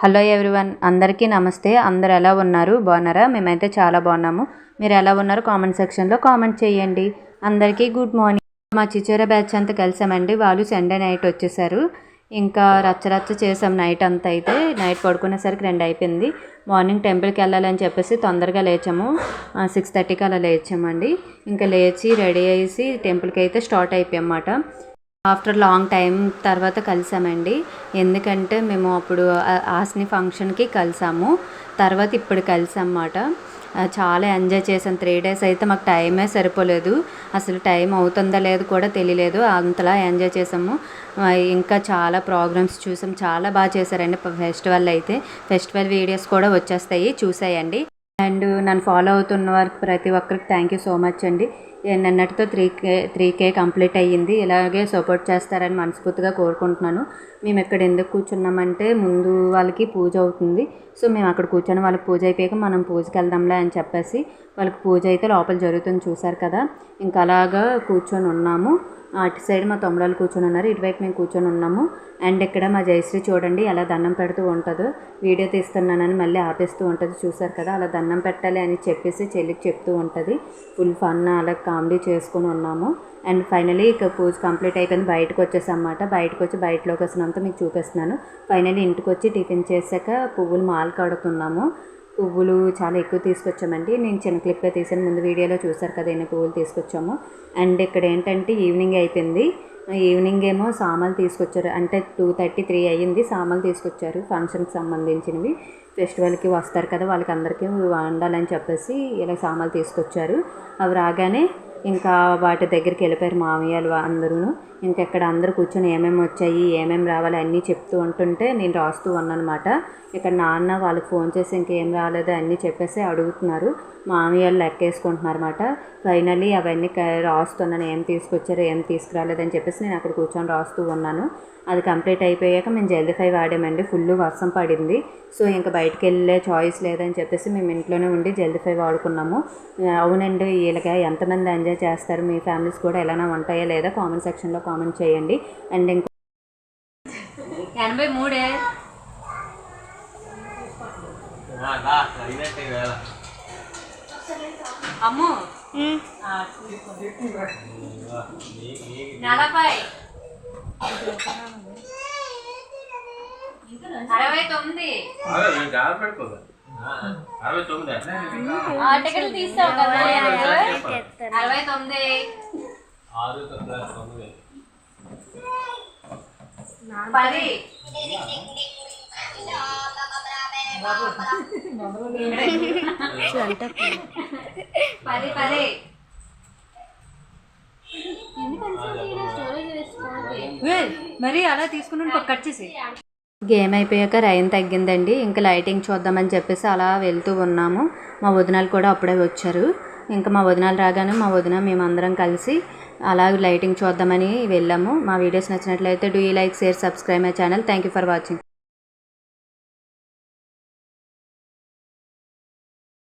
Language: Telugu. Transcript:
హలో ఎవ్రీవన్ అందరికీ నమస్తే. అందరు ఎలా ఉన్నారు? బాగున్నారా? మేమైతే చాలా బాగున్నాము. మీరు ఎలా ఉన్నారు? కామెంట్ సెక్షన్లో కామెంట్ చేయండి. అందరికీ గుడ్ మార్నింగ్. మా చిచోర బ్యాచ్ అంతా కలిసామండి. వాళ్ళు సండే నైట్ వచ్చేసారు. ఇంకా రచ్చరచ్చ చేసాం నైట్ అంతా అయితే. నైట్ పడుకునేసరికి రెండు అయిపోయింది. మార్నింగ్ టెంపుల్కి వెళ్ళాలని చెప్పేసి తొందరగా లేచాము. సిక్స్ థర్టీకి అలా లేచామండి. ఇంకా లేచి రెడీ అయ్యేసి టెంపుల్కి అయితే స్టార్ట్ అయిపోయామాట ఆఫ్టర్ లాంగ్ టైం తర్వాత కలిసామండి. ఎందుకంటే మేము అప్పుడు ఆస్ని ఫంక్షన్కి కలిసాము. తర్వాత ఇప్పుడు కలిసామన్నమాట. చాలా ఎంజాయ్ చేసాం. త్రీ డేస్ అయితే మాకు టైమే సరిపోలేదు. అసలు టైం అవుతుందా లేదు కూడా తెలియలేదు అంతలా ఎంజాయ్ చేసాము. ఇంకా చాలా ప్రోగ్రామ్స్ చూసాం. చాలా బాగా చేశారండి ఫెస్టివల్ అయితే. ఫెస్టివల్ వీడియోస్ కూడా వచ్చేస్తాయి. చూసాయండి. అండ్ నన్ను ఫాలో అవుతున్న వారికి ప్రతి ఒక్కరికి థ్యాంక్ యూ సో మచ్ అండి. నిన్నటితో three K three K complete అయ్యింది. ఇలాగే సపోర్ట్ చేస్తారని మనస్ఫూర్తిగా కోరుకుంటున్నాను. మేము ఇక్కడ ఎందుకు కూర్చున్నామంటే ముందు వాళ్ళకి పూజ అవుతుంది. సో మేము అక్కడ కూర్చొని వాళ్ళకి పూజ అయిపోయాక మనం పూజకి వెళ్దాంలే అని చెప్పేసి వాళ్ళకి పూజ అయితే లోపల జరుగుతుంది చూసారు కదా. ఇంకా అలాగా కూర్చొని ఉన్నాము. అటు సైడ్ మా తమ్ముళ్ళు కూర్చొని ఉన్నారు. ఇటువైపు మేము కూర్చొని ఉన్నాము. అండ్ ఇక్కడ మా జయశ్రీ చూడండి ఎలా దండం పెడుతూ ఉంటుందో. వీడియో తీస్తున్నానని మళ్ళీ ఆపేస్తూ ఉంటుంది చూసారు కదా. అలా దండం పెట్టాలి అని చెప్పేసి చెల్లికి చెప్తూ ఉంటుంది. ఫుల్ ఫన్ అలా కామెడీ చేసుకుని ఉన్నాము. అండ్ ఫైనలీ ఇక పూజ కంప్లీట్ అయిపోయింది. బయటకు వచ్చేసన్నమాట. బయటకు వచ్చి బయటలోకి వచ్చినంతా మీకు చూపిస్తున్నాను. ఫైనలీ ఇంటికి వచ్చి టిఫిన్ చేశాక పువ్వులు మాలు కడుతున్నాము పువ్వులు చాలా ఎక్కువ తీసుకొచ్చామండి. నేను చిన్న క్లిప్గా తీసాను ముందు వీడియోలో చూసారు కదా ఎన్ని పువ్వులు తీసుకొచ్చాము. అండ్ ఇక్కడ ఏంటంటే ఈవినింగ్ అయిపోయింది. ఈవినింగ్ ఏమో సామాన్లు తీసుకొచ్చారు. అంటే టూ థర్టీ త్రీ అయ్యింది. సామాన్లు తీసుకొచ్చారు. ఫంక్షన్కి సంబంధించినవి. ఫెస్టివల్కి వస్తారు కదా వాళ్ళకి అందరికీ వండాలని చెప్పేసి ఇలా సామాన్లు తీసుకొచ్చారు. అవి రాగానే ఇంకా వాటి దగ్గరికి వెళ్ళిపోయారు మామయ్యలు అందరూ ఇంకా ఇక్కడ అందరూ కూర్చొని ఏమేమి వచ్చాయి ఏమేమి రావాలి అన్నీ చెప్తూ ఉంటుంటే నేను రాస్తూ ఉన్నానమాట. ఇక్కడ నాన్న వాళ్ళకి ఫోన్ చేసి ఇంకేం రాలేదు అన్నీ చెప్పేసి అడుగుతున్నారు. మామయ్యలు లెక్కేసుకుంటున్నారన్నమాట. ఫైనలీ ఫైనల్లీ అవన్నీ క- రాస్తున్నాను ఏం తీసుకొచ్చారు ఏం తీసుకురాలేదని చెప్పేసి నేను అక్కడ కూర్చొని రాస్తూ ఉన్నాను. అది కంప్లీట్ అయిపోయాక మేము జల్దీ ఫైవ్ వాడామండి ఫుల్ వర్షం పడింది. సో ఇంకా బయటకు వెళ్ళే చాయిస్ లేదని చెప్పేసి మేము ఇంట్లోనే ఉండి జల్దీ ఫైవ్ వాడుకున్నాము అవునండి వీళ్ళకి ఎంతమంది ఎంజాయ్ చేస్తారు. మీ ఫ్యామిలీస్ కూడా ఎలానా ఉంటాయా లేదా కామెంట్ సెక్షన్లో కామెంట్ చేయండి. అండ్ ఇంకో ఎనభై మూడే. అమ్ము. నలభై. అరవై తొమ్మిది. టికెట్లు కదా అరవై తొమ్మిది తొమ్మిది. పది. పది పది. మరి అలా తీసుకుని కట్ చేసి గేమ్ అయిపోయాక రైన్ తగ్గిందండి. ఇంకా లైటింగ్ చూద్దామని చెప్పేసి అలా వెళ్తూ ఉన్నాము. మా వదినాలు కూడా అప్పుడే వచ్చారు. ఇంకా మా వదినాలు రాగానే మా వదిన మేమందరం కలిసి అలా లైటింగ్ చూద్దామని వెళ్ళాము. మా వీడియోస్ నచ్చినట్లయితే do like share subscribe my channel. Thank you for watching.